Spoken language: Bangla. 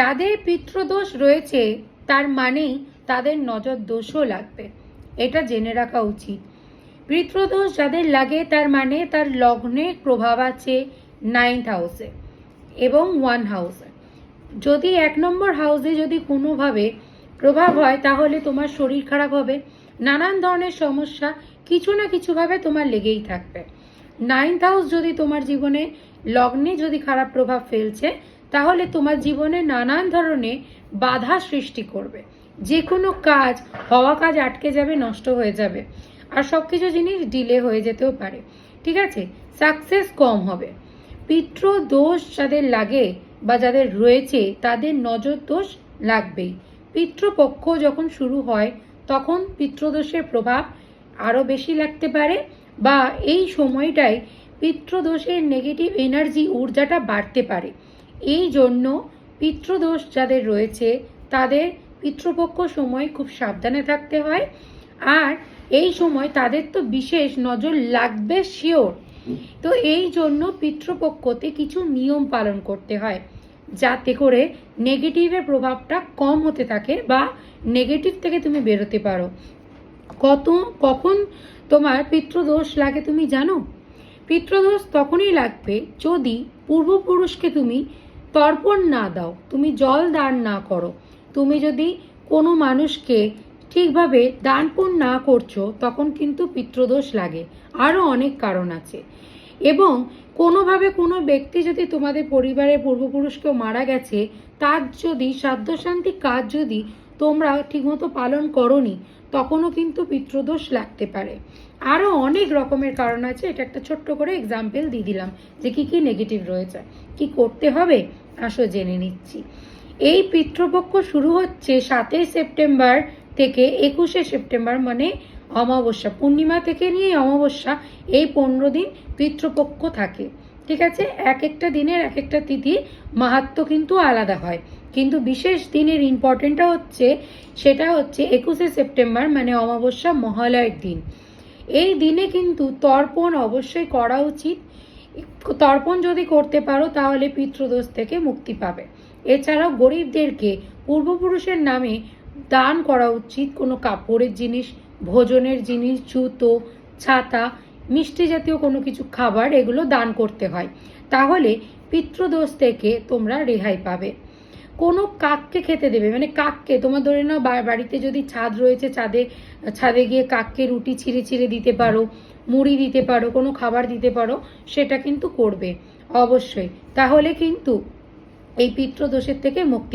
যাদের পিতৃদোষ রয়েছে, তার মানেই তাদের নজর দোষও লাগবে। এটা জেনে রাখা উচিত। পিতৃদোষ যাদের লাগে, তার মানে তার লগ্নের প্রভাব আছে নাইন্থ হাউসে এবং ওয়ান হাউসে যদি এক নম্বর হাউসে যদি কোনোভাবে প্রভাব হয়, তাহলে তোমার শরীর খারাপ হবে। নানান ধরনের সমস্যা কিছু না কিছুভাবে তোমার লেগেই থাকবে। নাইন্থ হাউস যদি তোমার জীবনে লগ্নে যদি খারাপ প্রভাব ফেলছে তাহলে তোমার জীবনে নানান ধরনের বাধা সৃষ্টি করবে। যে কোনো কাজ, হওয়া কাজ আটকে যাবে, নষ্ট হয়ে যাবে। আর সব কিছু জিনিস ডিলে হয়ে যেতেও পারে। ঠিক আছে? সাকসেস কম হবে। পিতৃ দোষ যাদের লাগে বা যাদের রয়েছে, তাদের নজর দোষ লাগবেই। পিতৃপক্ষ যখন শুরু হয়, তখন পিতৃদোষের প্রভাব আরও বেশি লাগতে পারে বা এই সময়টায় পিতৃদোষের নেগেটিভ এনার্জি ঊর্জাটা বাড়তে পারে। এই জন্য পিতৃদোষ যাদের রয়েছে, তাদের পিতৃপক্ষ সময় খুব সাবধানে থাকতে হয়। আর এই সময় তাদের তো বিশেষ নজর লাগবে শিওর। তো এই জন্য পিতৃপক্ষতে কিছু নিয়ম পালন করতে হয়, যাতে করে নেগেটিভের প্রভাবটা কম হতে থাকে বা নেগেটিভ থেকে তুমি বেরোতে পারো। কত, কখন তোমার পিতৃদোষ লাগে তুমি জানো? পিতৃদোষ তখনই লাগবে যদি পূর্বপুরুষকে তুমি তর্পণ না দাও, তুমি জল দান না করো। তুমি যদি কোনো মানুষকে ঠিকভাবে দান না করছ, তখন কিন্তু পিত্রদোষ লাগে। আরও অনেক কারণ আছে। এবং কোনোভাবে কোনো ব্যক্তি যদি তোমাদের পরিবারের পূর্বপুরুষ কেউ মারা গেছে, তার যদি সাধ্যশান্তি কাজ যদি তোমরা ঠিকমতো পালন করনি, তখনও কিন্তু পিতৃদোষ লাগতে পারে। আরও অনেক রকমের কারণ আছে, এটা একটা ছোট্ট করে এক্সাম্পল দিয়ে দিলাম যে কী কী নেগেটিভ রয়েছে। কি করতে হবে? আসো জেনে নিচ্ছি। এই পিতৃপক্ষ শুরু হচ্ছে সাতই সেপ্টেম্বর থেকে একুশে সেপ্টেম্বর মানে অমাবস্যা। পূর্ণিমা থেকে নিয়ে অমাবস্যা, এই পনেরো দিন পিতৃপক্ষ থাকে। ঠিক আছে? এক একটা দিনের এক একটা তিথি মাহাত্ম কিন্তু আলাদা হয়। কিন্তু বিশেষ দিনের ইম্পর্টেন্টটা হচ্ছে, সেটা হচ্ছে একুশে সেপ্টেম্বর মানে অমাবস্যা মহালয়ের দিন। এই দিনে কিন্তু তর্পণ অবশ্যই করা উচিত। তর্পণ যদি করতে পারো, তাহলে পিতৃদোষ থেকে মুক্তি পাবে। এছাড়াও গরিবদেরকে পূর্বপুরুষের নামে দান করা উচিত, কোনো কাপড়ের জিনিস ভোজনের জিনিস, জুতো, ছাতা, মিষ্টি জাতীয় কোনো কিছু খাবার এগুলো দান করতে হয়। তাহলে পিতৃদোষ থেকে তোমরা রেহাই পাবে। কোনো কাককে খেতে দেবে মানে কাককে, তোমার ধরে নাও বাড়িতে যদি ছাদ রয়েছে, ছাদে ছাদে গিয়ে কাককে রুটি ছিঁড়ে ছিঁড়ে দিতে পারো, মুড়ি দিতে পারো, কোনো খাবার দিতে পারো, সেটা কিন্তু করবে, অবশ্যই। তাহলে কিন্তু এই পিতৃদোষের থেকে মুক্তি